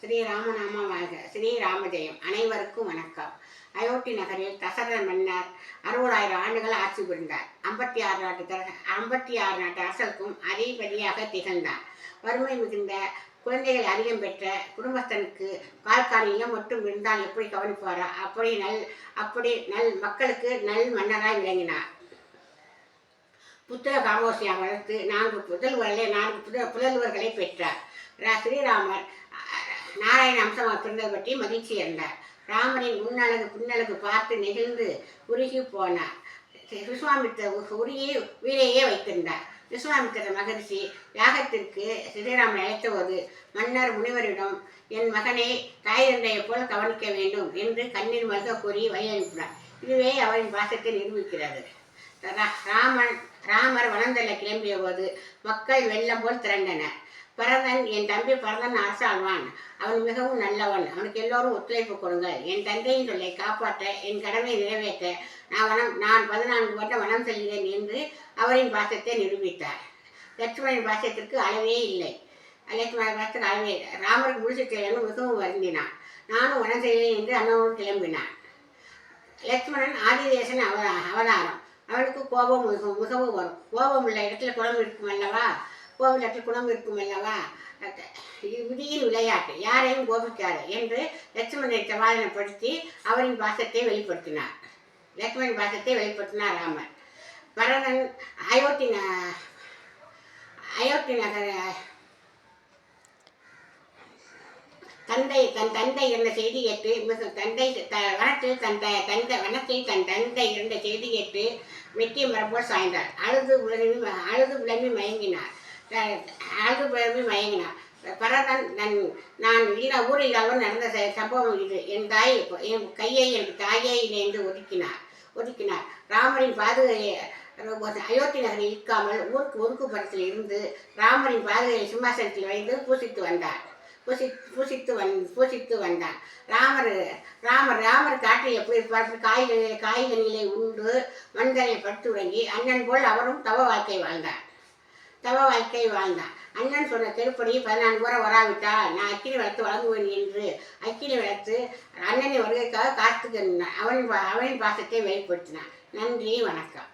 ஸ்ரீராமநாம வாழ்க. ஸ்ரீராமஜெயம். அனைவருக்கும் வணக்கம். அயோத்தி நகரில் தசரத மன்னர் அறுபதாயிரம் ஆண்டுகள் ஆட்சி புரிந்தார். ஐம்பத்தி ஆறு நாட்டு ஐம்பத்தி ஆறு நாட்டு அரசருக்கும் அதிபதியாக திகழ்ந்தார். வறுமை மிகுந்த குழந்தைகள் அதிகம் பெற்ற குடும்பஸ்தனுக்கு கால்காலியிலும் மட்டும் இருந்தால் எப்படி கவனிப்பாரா? அப்படி நல் அப்படி நல் மக்களுக்கு நல் மன்னராய் விளங்கினார். புத்திர காமோசியாக வளர்த்து நான்கு புதல்வர்களே நான்கு புத புதல்வர்களை பெற்றார். ஸ்ரீராமர் நாராயண அம்சமாக பிறந்ததை பற்றி மகிழ்ச்சி அடைந்தார். ராமனின் முன்னழகு பின்னழகு பார்த்து நெகிழ்ந்து உருகி போனார். விஸ்வாமித்திர உருகி உயிரையே வைத்திருந்தார். விஸ்வாமித்திர மகரிஷி யாகத்திற்கு ஸ்ரீராமன் அழைத்தபோது மன்னர் முனிவரிடம் என் மகனை தாய் தந்தையைப் போல் கவனிக்க வேண்டும் என்று கண்ணீர் மல்க கூறி வழி அனுப்பினார் இதுவே அவரின் பாசத்தை நிரூபிக்கிறது. ராமன் ராமர் வனந்தல்ல கிளம்பிய போது மக்கள் வெள்ளம் போல் திரண்டனர். பரதன் என் தம்பி பரதன் அரசாழ்வான். அவன் மிகவும் நல்லவன். அவனுக்கு எல்லோரும் ஒத்துழைப்பு கொடுங்கள். என் தந்தையின் சொல்லை காப்பாற்ற என் கடமை நிறைவேற்ற நான் வனம் நான் பதினான்கு வருடம் வனம் செல்கிறேன் என்று அவரின் பாசத்தை நிரூபித்தார். லட்சுமணன் பாசத்திற்கு அளவே இல்லை. லட்சுமணன் பாசத்துக்கு அளவே இல்லை. ராமருக்கு முடிச்சு மிகவும் வருந்தினான். நானும் வனம் செய்கிறேன் என்று அண்ணனோடு கிளம்பினான். லட்சுமணன் ஆதிதேசன் அவ அவதாரம். அவளுக்கு கோபம் மிகவும் மிகவும் வரும். கோபம் உள்ள இடத்துல குணம் இருக்கும் அல்லவா? கோபம் உள்ள இடத்துல குணம் இருக்கும் அல்லவா? விதியின் விளையாட்டு. யாரையும் கோபிக்காது என்று லட்சுமணனை சமாதானப்படுத்தி அவரின் பாசத்தை வெளிப்படுத்தினார். லட்சுமணன் பாசத்தை வெளிப்படுத்தினார் ராமர். பரதன் அயோத்தி ந- அயோத்தி நகர தந்தை தன் தந்தை இருந்த செய்தி கேட்டு தந்தை த வனத்தில் தன் தந்தை வனத்தில் தன் தந்தை இருந்த செய்தி கேட்டு வெற்றி மரப்போல் சாய்ந்தார். அழுது உலகி அழுது உலகி மயங்கினார். அழுது உலகி மயங்கினார். பரதன் நன் நான் இல்ல ஊர் இல்லாமல் நடந்த ச- சம்பவம் இது. என் தாய் என் கையை என் தாயை இணைந்து ஒதுக்கினார். ஒதுக்கினார். ராமரின் பாதுகையை அயோத்தி நகரில் இருக்காமல் ஊருக்கு ஒதுக்குப்புறத்தில் இருந்து ராமரின் பாதுகையை சிம்மாசனத்தில் வைத்து பூசித்து வந்தார். பூசி பூசித்து வந் பூசித்து வந்தான். ராமர் ராமர் ராமர் காட்டில் எப்படி இருப்பார் காய்கறி காய்கறிகளை உண்டு மண்தனை படுத்து உறங்கி அண்ணன் போல் அவரும் தவ வாழ்க்கை வாழ்ந்தார். தவ வாழ்க்கை வாழ்ந்தான் அண்ணன் சொன்ன திருப்படி பதினான்கு முறை வராவிட்டால் நான் அக்கினி வளர்த்து வழங்குவேன் என்று அக்கினி வளர்த்து அண்ணனை வருகைக்காக காத்துக்கின்றான் அவன் அவனின் பாசத்தை வெளிப்படுத்தினான். நன்றி வணக்கம்.